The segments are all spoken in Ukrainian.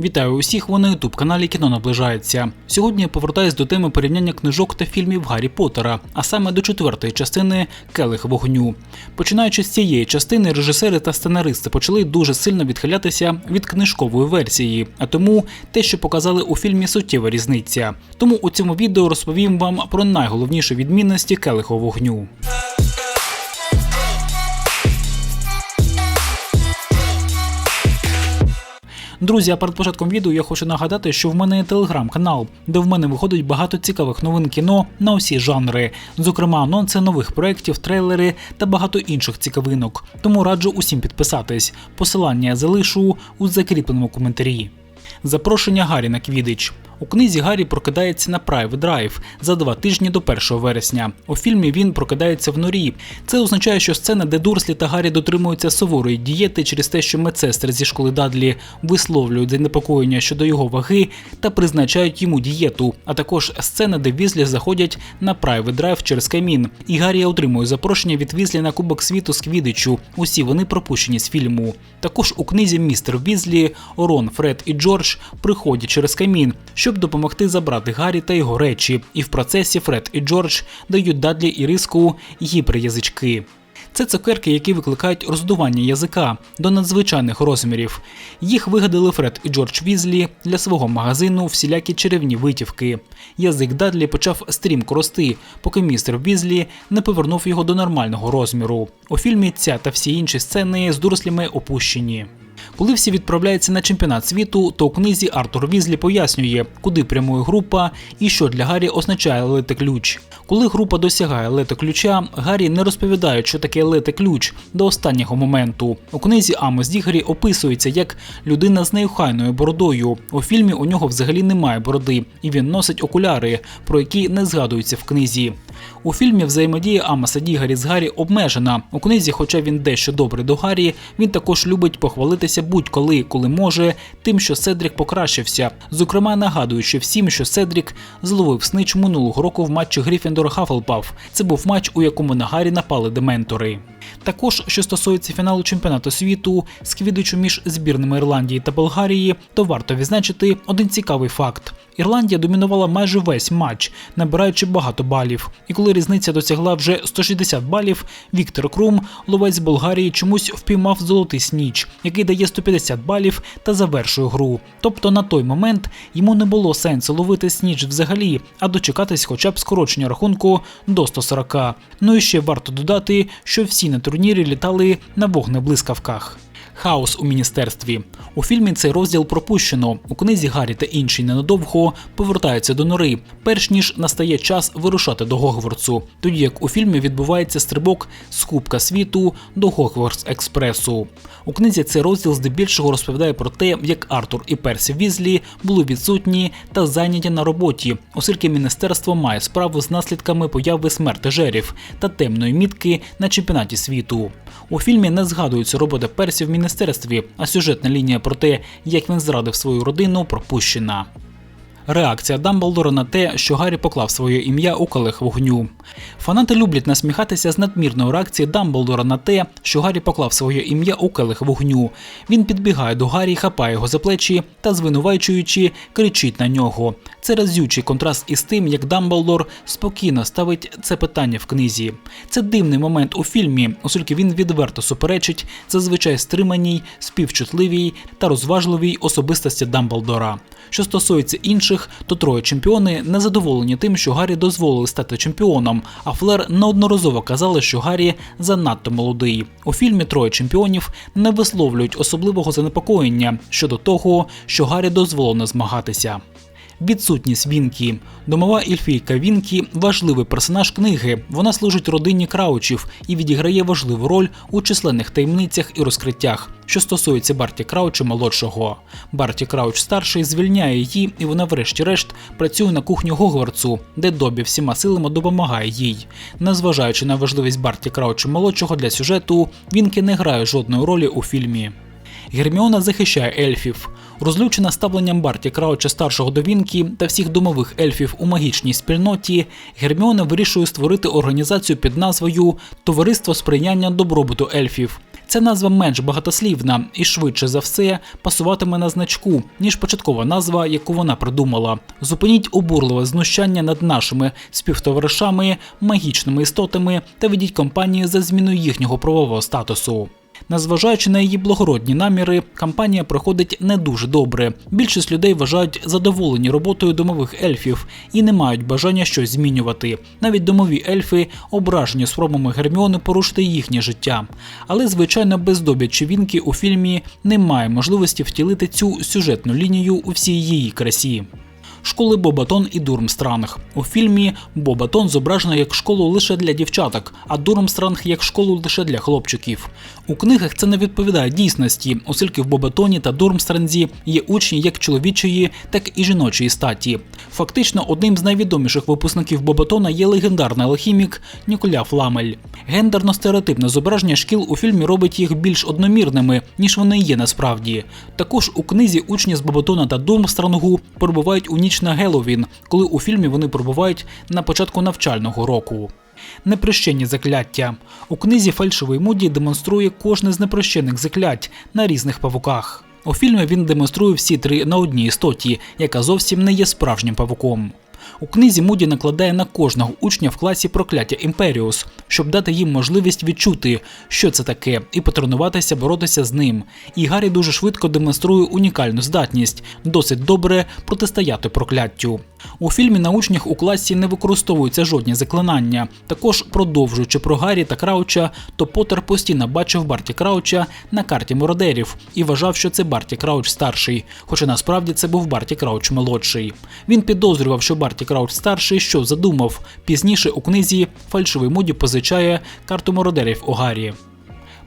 Вітаю усіх, ви на ютуб каналі Кіно наближається. Сьогодні я повертаюсь до теми порівняння книжок та фільмів Гаррі Поттера, а саме до четвертої частини Келих вогню. Починаючи з цієї частини, режисери та сценаристи почали дуже сильно відхилятися від книжкової версії, а тому те, що показали у фільмі, суттєва різниця. Тому у цьому відео розповім вам про найголовніші відмінності Келиху вогню. Друзі, а перед початком відео я хочу нагадати, що в мене є телеграм-канал, де в мене виходить багато цікавих новин кіно на усі жанри, зокрема анонси нових проєктів, трейлери та багато інших цікавинок. Тому раджу усім підписатись. Посилання я залишу у закріпленому коментарі. Запрошення Гарі на Квідич. У книзі Гаррі прокидається на Private Drive за два тижні до 1 вересня. У фільмі він прокидається в норі. Це означає, що сцена, де Дурслі та Гаррі дотримуються суворої дієти через те, що медсестри зі школи Дадлі висловлюють занепокоєння щодо його ваги та призначають йому дієту. А також сцена, де Візлі заходять на Private Drive через камін. І Гаррі отримує запрошення від Візлі на Кубок світу з Квідичу. Усі вони пропущені з фільму. Також у книзі Містер Візлі, Рон, Фред і Джордж приходять через камін щоб допомогти забрати Гаррі та його речі, і в процесі Фред і Джордж дають Дадлі і риску гіперязички. Це цукерки, які викликають роздування язика до надзвичайних розмірів. Їх вигадали Фред і Джордж Візлі для свого магазину всілякі чарівні витівки. Язик Дадлі почав стрімко рости, поки містер Візлі не повернув його до нормального розміру. У фільмі ця та всі інші сцени з дорослими опущені. Коли всі відправляються на чемпіонат світу, то у книзі Артур Візлі пояснює, куди прямує група і що для Гаррі означає лети ключ. Коли група досягає лети ключа, Гаррі не розповідає, що таке лети ключ до останнього моменту. У книзі Амос Дігері описується як людина з неохайною бородою. У фільмі у нього взагалі немає бороди, і він носить окуляри, про які не згадуються в книзі. У фільмі взаємодія Амаса Дігарі з Гаррі обмежена. У книзі, хоча він дещо добрий до Гаррі, він також любить похвалитися будь-коли, коли може, тим, що Седрік покращився. Зокрема, нагадуючи всім, що Седрік зловив снич минулого року в матчі Гріфіндор Хафлпаф. Це був матч, у якому на Гаррі напали дементори. Також, що стосується фіналу чемпіонату світу, з квідичу між збірними Ірландії та Болгарії, то варто відзначити один цікавий факт: Ірландія домінувала майже весь матч, набираючи багато балів. І коли різниця досягла вже 160 балів, Віктор Крум, ловець Болгарії, чомусь впіймав золотий сніч, який дає 150 балів та завершує гру. Тобто на той момент йому не було сенсу ловити сніч взагалі, а дочекатись хоча б скорочення рахунку до 140. Ну і ще варто додати, що всі на турнірі літали на вогнеблискавках. Хаос у міністерстві. У фільмі цей розділ пропущено. У книзі Гаррі та інші ненадовго повертаються до нори, перш ніж настає час вирушати до Гогвардсу. Тоді як у фільмі відбувається стрибок з Кубка світу до Гогвардс Експресу. У книзі цей розділ здебільшого розповідає про те, як Артур і Персі Візлі були відсутні та зайняті на роботі, оскільки міністерство має справу з наслідками появи смерти жерів та темної мітки на чемпіонаті світу. У фільмі не згадується робота Персі в а сюжетна лінія про те, як він зрадив свою родину, пропущена. Реакція Дамблдора на те, що Гаррі поклав своє ім'я у калих вогню. Фанати люблять насміхатися з надмірної реакції Дамблдора на те, що Гаррі поклав своє ім'я у келих вогню. Він підбігає до Гаррі, хапає його за плечі та, звинувачуючи, кричить на нього. Це разючий контраст із тим, як Дамблдор спокійно ставить це питання в книзі. Це дивний момент у фільмі, оскільки він відверто суперечить зазвичай стриманій, співчутливій та розважливій особистості Дамблдора. Що стосується інших, то троє чемпіони не задоволені тим, що Гаррі дозволили стати чемпіоном. А Флер неодноразово казали, що Гаррі занадто молодий. У фільмі троє чемпіонів не висловлюють особливого занепокоєння щодо того, що Гаррі дозволено змагатися. Відсутність Вінкі. Домова ельфійка Вінкі важливий персонаж книги. Вона служить родині краучів і відіграє важливу роль у численних таємницях і розкриттях. Що стосується Барті Крауча молодшого, Барті Крауч старший звільняє її, і вона, врешті-решт, працює на кухні Гогвардсу, де Добі всіма силами допомагає їй. Незважаючи на важливість Барті Крауча молодшого для сюжету, Вінкі не грає жодної ролі у фільмі. Герміона захищає ельфів. Розлючена ставленням Барті Крауча старшого до Вінкі та всіх домових ельфів у магічній спільноті, Герміона вирішує створити організацію під назвою Товариство сприяння добробуту ельфів. Ця назва менш багатослівна і швидше за все пасуватиме на значку, ніж початкова назва, яку вона придумала. Зупиніть обурливе знущання над нашими співтоваришами, магічними істотами та ведіть кампанію за зміну їхнього правового статусу. Незважаючи на її благородні наміри, кампанія проходить не дуже добре. Більшість людей вважають задоволені роботою домових ельфів і не мають бажання щось змінювати. Навіть домові ельфи ображені спробами Герміони порушити їхнє життя. Але, звичайно, бездобячі вінки у фільмі немає можливості втілити цю сюжетну лінію у всій її красі школи Бобатон і Дурмстранг. У фільмі Бобатон зображено як школу лише для дівчаток, а Дурмстранг як школу лише для хлопчиків. У книгах це не відповідає дійсності, оскільки в Бобатоні та Дурмстранзі є учні як чоловічої, так і жіночої статі. Фактично, одним з найвідоміших випускників Бобатона є легендарний алхімік Ніколя Фламель. Гендерно-стереотипне зображення шкіл у фільмі робить їх більш одномірними, ніж вони є насправді. Також у книзі учні з Бобатона та Дурмстрангу перебувають у ніч ніч на Геловін, коли у фільмі вони пробувають на початку навчального року. Непрощенні закляття у книзі фальшивий Муді демонструє кожне з непрощених заклять на різних павуках. У фільмі він демонструє всі три на одній істоті, яка зовсім не є справжнім павуком. У книзі Муді накладає на кожного учня в класі прокляття Імперіус, щоб дати їм можливість відчути, що це таке, і потренуватися боротися з ним. І Гаррі дуже швидко демонструє унікальну здатність, досить добре протистояти прокляттю. У фільмі на учнях у класі не використовуються жодні заклинання. Також, продовжуючи про Гаррі та Крауча, то Поттер постійно бачив Барті Крауча на карті мародерів і вважав, що це Барті Крауч старший, хоча насправді це був Барті Крауч молодший. Він підозрював, що Барті Крауч старший що задумав. Пізніше у книзі фальшивий моді позичає карту мародерів у Гаррі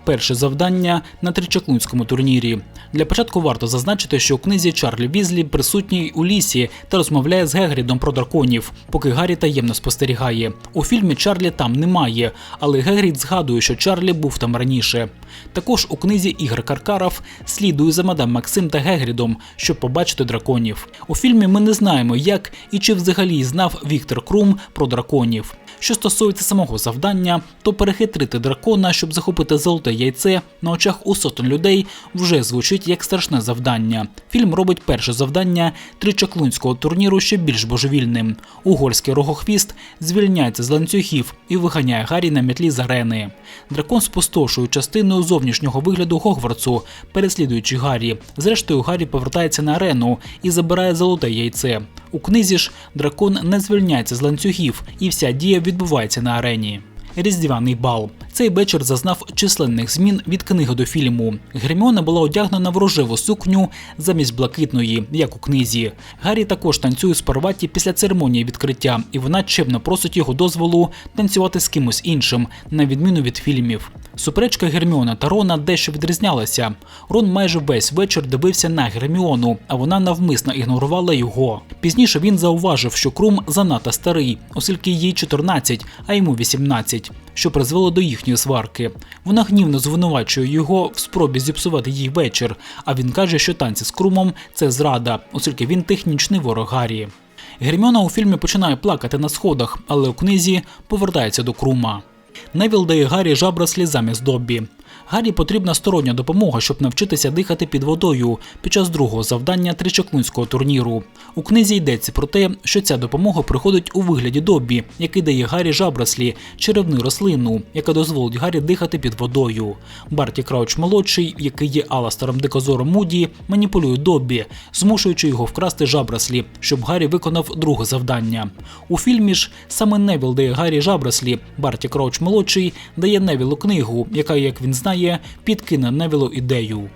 перше завдання на тричаклунському турнірі. Для початку варто зазначити, що у книзі Чарлі Візлі присутній у лісі та розмовляє з Гегрідом про драконів, поки Гаррі таємно спостерігає. У фільмі Чарлі там немає, але Гегрід згадує, що Чарлі був там раніше. Також у книзі Ігор Каркаров слідує за мадам Максим та Гегрідом, щоб побачити драконів. У фільмі ми не знаємо, як і чи взагалі знав Віктор Крум про драконів. Що стосується самого завдання, то перехитрити дракона, щоб захопити золоте яйце на очах у сотень людей, вже звучить як страшне завдання. Фільм робить перше завдання тричаклунського турніру ще більш божевільним. Угорський рогохвіст звільняється з ланцюгів і виганяє Гаррі на метлі з арени. Дракон спустошує частину зовнішнього вигляду Гогвартсу, переслідуючи Гаррі. Зрештою, Гаррі повертається на арену і забирає золоте яйце. У книзі ж дракон не звільняється з ланцюгів, і вся дія відбувається на арені. Різдвяний бал. Цей вечір зазнав численних змін від книги до фільму. Герміона була одягнена в рожеву сукню замість блакитної, як у книзі. Гаррі також танцює з Парваті після церемонії відкриття, і вона чемно просить його дозволу танцювати з кимось іншим, на відміну від фільмів. Суперечка Герміона та Рона дещо відрізнялася. Рон майже весь вечір дивився на Герміону, а вона навмисно ігнорувала його. Пізніше він зауважив, що Крум занадто старий, оскільки їй 14, а йому 18, що призвело до їхньої сварки. Вона гнівно звинувачує його в спробі зіпсувати їй вечір. А він каже, що танці з Крумом це зрада, оскільки він технічний ворог Гаррі. Герміона у фільмі починає плакати на сходах, але у книзі повертається до Крума. Невіл дає Гаррі жабра слізами з Доббі. Гаррі потрібна стороння допомога, щоб навчитися дихати під водою під час другого завдання тричаклунського турніру. У книзі йдеться про те, що ця допомога приходить у вигляді Доббі, який дає Гаррі жабраслі, черевну рослину, яка дозволить Гаррі дихати під водою. Барті Крауч молодший, який є Аластером Дикозором Муді, маніпулює Доббі, змушуючи його вкрасти жабраслі, щоб Гаррі виконав друге завдання. У фільмі ж саме Невіл дає Гаррі жабраслі, Барті Крауч молодший дає Невілу книгу, яка, як він знає, знає, підкине Невілу ідею.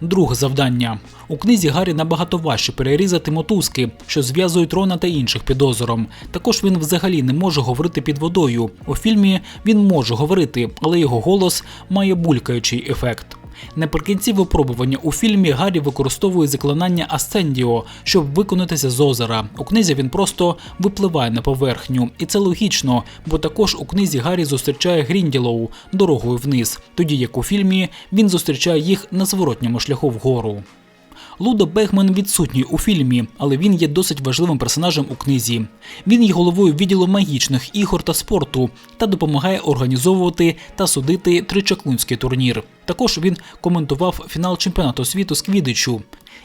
Друге завдання у книзі Гаррі набагато важче перерізати мотузки, що зв'язують Рона та інших під озером. Також він взагалі не може говорити під водою. У фільмі він може говорити, але його голос має булькаючий ефект. Наприкінці випробування у фільмі Гаррі використовує заклинання Асцендіо, щоб виконатися з озера. У книзі він просто випливає на поверхню, і це логічно, бо також у книзі Гаррі зустрічає Грінділоу дорогою вниз, тоді як у фільмі він зустрічає їх на зворотньому шляху вгору. Лудо Бегман відсутній у фільмі, але він є досить важливим персонажем у книзі. Він є головою відділу магічних ігор та спорту та допомагає організовувати та судити тричаклунський турнір. Також він коментував фінал чемпіонату світу з Квідичу.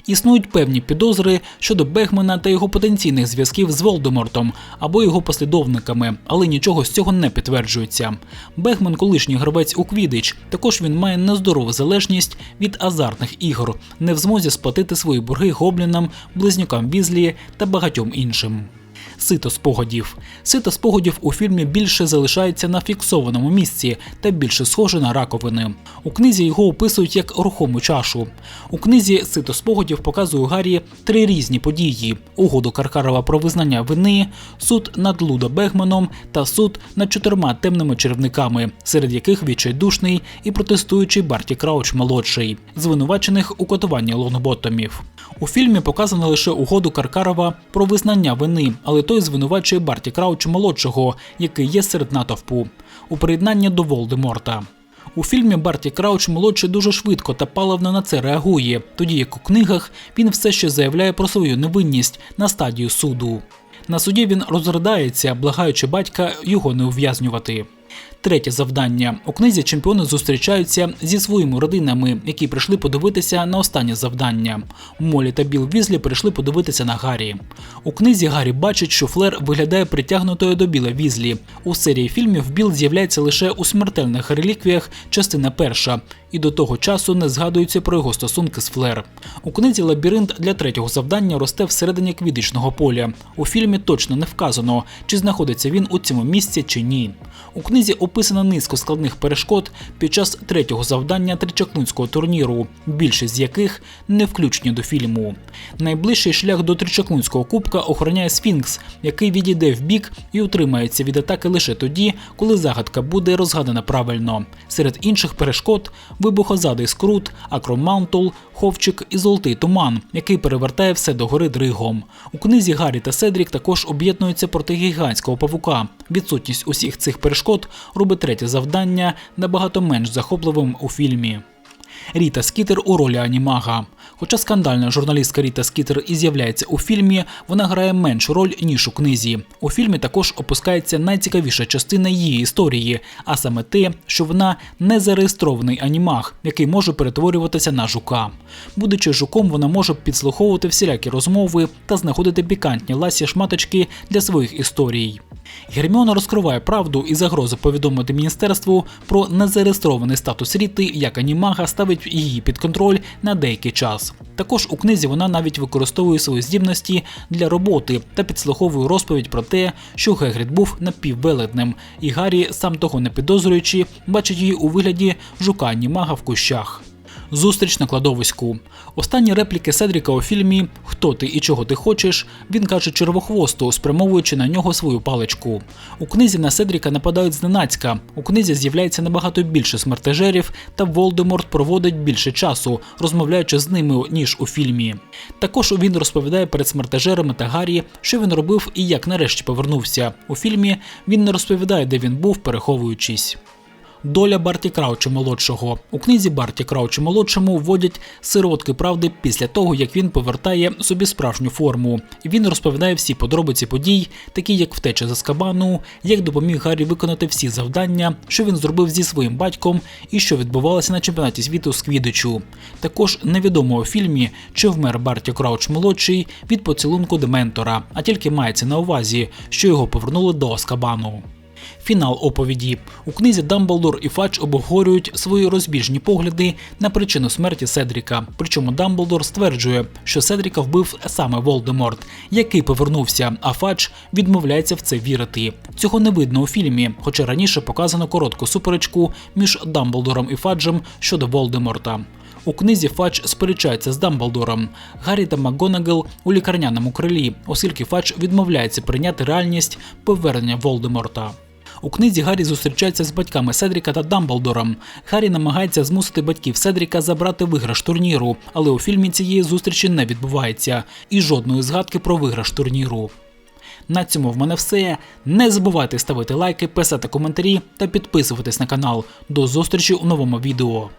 Існують певні підозри щодо Бегмана та його потенційних зв'язків з Волдемортом або його послідовниками, але нічого з цього не підтверджується. Бегман, колишній гравець у Квідич, також він має нездорову залежність від азартних ігор, не в змозі сплатити свої борги гоблінам, близнюкам Візлі та багатьом іншим. Сито спогадів. Сито спогадів у фільмі більше залишається на фіксованому місці та більше схоже на раковини. У книзі його описують як рухому чашу. У книзі Сито спогадів показує Гаррі три різні події: угоду Каркарова про визнання вини, суд над Лудо Бегманом та суд над чотирма темними червниками, серед яких відчайдушний і протестуючий Барті Крауч молодший, звинувачених у катуванні лонгботомів. У фільмі показано лише угоду Каркарова про визнання вини, але той звинувачує Барті Крауч молодшого, який є серед натовпу, у приєднанні до Волдеморта. У фільмі Барті Крауч молодший дуже швидко та паливно на це реагує, тоді як у книгах він все ще заявляє про свою невинність на стадію суду. На суді він розридається, благаючи батька його не ув'язнювати. Третє завдання у книзі чемпіони зустрічаються зі своїми родинами, які прийшли подивитися на останнє завдання. Молі та Біл Візлі прийшли подивитися на Гаррі. У книзі Гаррі бачить, що Флер виглядає притягнутою до Біла Візлі. У серії фільмів Біл з'являється лише у смертельних реліквіях, частина перша, і до того часу не згадується про його стосунки з Флер. У книзі лабіринт для третього завдання росте всередині квідичного поля. У фільмі точно не вказано, чи знаходиться він у цьому місці чи ні. У книзі описано низку складних перешкод під час третього завдання тричаклунського турніру, більшість з яких не включені до фільму. Найближчий шлях до тричаклунського кубка охороняє Сфінкс, який відійде в бік і утримається від атаки лише тоді, коли загадка буде розгадана правильно. Серед інших перешкод вибухозадий скрут, акромаунтул, ховчик і золотий туман, який перевертає все до гори дригом. У книзі Гаррі та Седрік також об'єднуються проти гігантського павука. Відсутність усіх цих перешкод робить третє завдання набагато менш захопливим у фільмі. Ріта Скітер у ролі анімага. Хоча скандальна журналістка Ріта Скітер і з'являється у фільмі, вона грає меншу роль ніж у книзі. У фільмі також опускається найцікавіша частина її історії, а саме те, що вона не зареєстрований анімаг, який може перетворюватися на жука. Будучи жуком, вона може підслуховувати всілякі розмови та знаходити пікантні ласі шматочки для своїх історій. Герміона розкриває правду і загрозу повідомити міністерству про незареєстрований статус Ріти, як анімага ставить її під контроль на деякий час. Також у книзі вона навіть використовує свої здібності для роботи та підслуховує розповідь про те, що Гегрід був напіввелетним, і Гаррі, сам того не підозрюючи, бачить її у вигляді жука німага в кущах. Зустріч на кладовиську. Останні репліки Седріка у фільмі Хто ти і чого ти хочеш? Він каже червохвосту, спрямовуючи на нього свою паличку. У книзі на Седріка нападають зненацька. У книзі з'являється набагато більше смертежерів, та Волдеморт проводить більше часу, розмовляючи з ними ніж у фільмі. Також він розповідає перед смертежерами та Гаррі, що він робив і як нарешті повернувся. У фільмі він не розповідає, де він був, переховуючись. Доля Барті Крауча молодшого у книзі Барті Крауча молодшому вводять сиротки правди після того, як він повертає собі справжню форму. Він розповідає всі подробиці подій, такі як втеча з Аскабану, як допоміг Гаррі виконати всі завдання, що він зробив зі своїм батьком і що відбувалося на чемпіонаті світу з Квідичу. Також невідомо у фільмі, чи вмер Барті Крауч молодший від поцілунку Дементора, а тільки мається на увазі, що його повернули до Аскабану. Фінал оповіді у книзі Дамблдор і Фадж обговорюють свої розбіжні погляди на причину смерті Седріка. Причому Дамблдор стверджує, що Седріка вбив саме Волдеморт, який повернувся, а Фадж відмовляється в це вірити. Цього не видно у фільмі, хоча раніше показано коротку суперечку між Дамблдором і Фаджем щодо Волдеморта. У книзі Фадж сперечається з Дамблдором, Гаррі та МакГонагал у лікарняному крилі, оскільки Фадж відмовляється прийняти реальність повернення Волдеморта. У книзі Гаррі зустрічається з батьками Седріка та Дамблдором. Гаррі намагається змусити батьків Седріка забрати виграш турніру, але у фільмі цієї зустрічі не відбувається і жодної згадки про виграш турніру. На цьому в мене все. Не забувайте ставити лайки, писати коментарі та підписуватись на канал. До зустрічі у новому відео.